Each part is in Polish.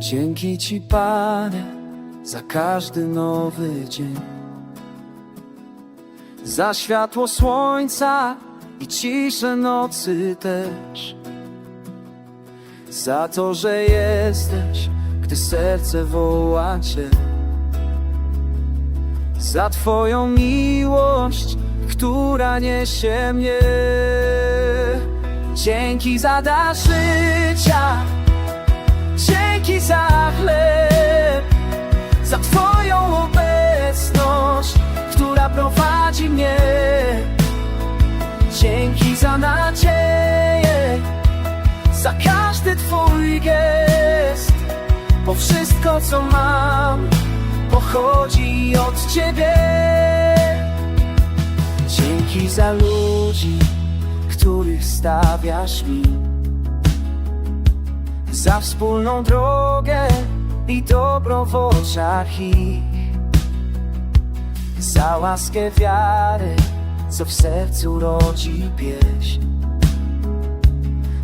Dzięki Ci, Panie, za każdy nowy dzień. Za światło słońca i ciszę nocy też. Za to, że jesteś, gdy serce woła Cię. Za Twoją miłość, która niesie mnie. Dzięki za dar życia, bo wszystko co mam pochodzi od Ciebie. Dzięki za ludzi, których stawiasz mi, za wspólną drogę i dobro w oczach ich, za łaskę wiary, co w sercu rodzi pieśń,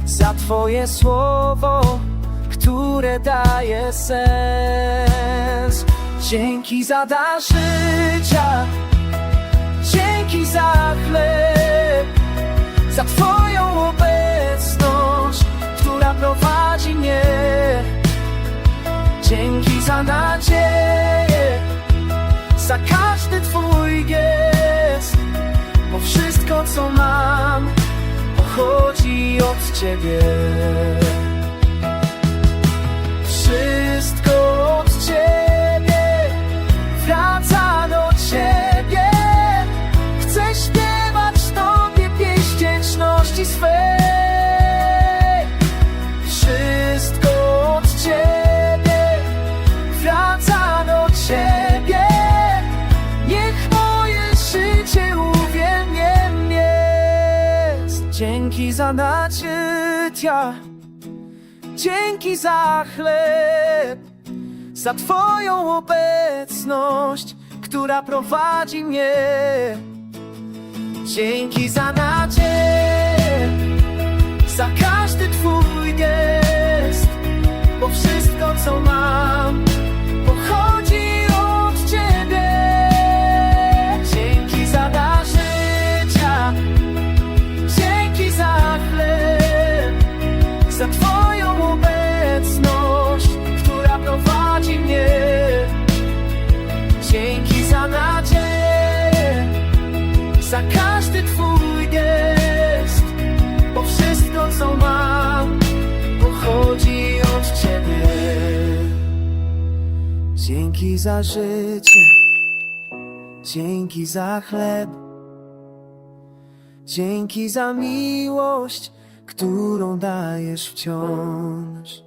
za Twoje słowo, sens. Dzięki za dar życia, dzięki za chleb, za Twoją obecność, która prowadzi mnie. Dzięki za nadzieję, za każdy Twój gest, bo wszystko co mam pochodzi od Ciebie. Dzięki za naczynia. Dzięki za chleb, za Twoją obecność, która prowadzi mnie. Dzięki za nadzieję, za każdy Twój gest, bo wszystko co mam pochodzi od Ciebie. Dzięki za życie, dzięki za chleb. Dzięki za miłość, którą dajesz wciąż.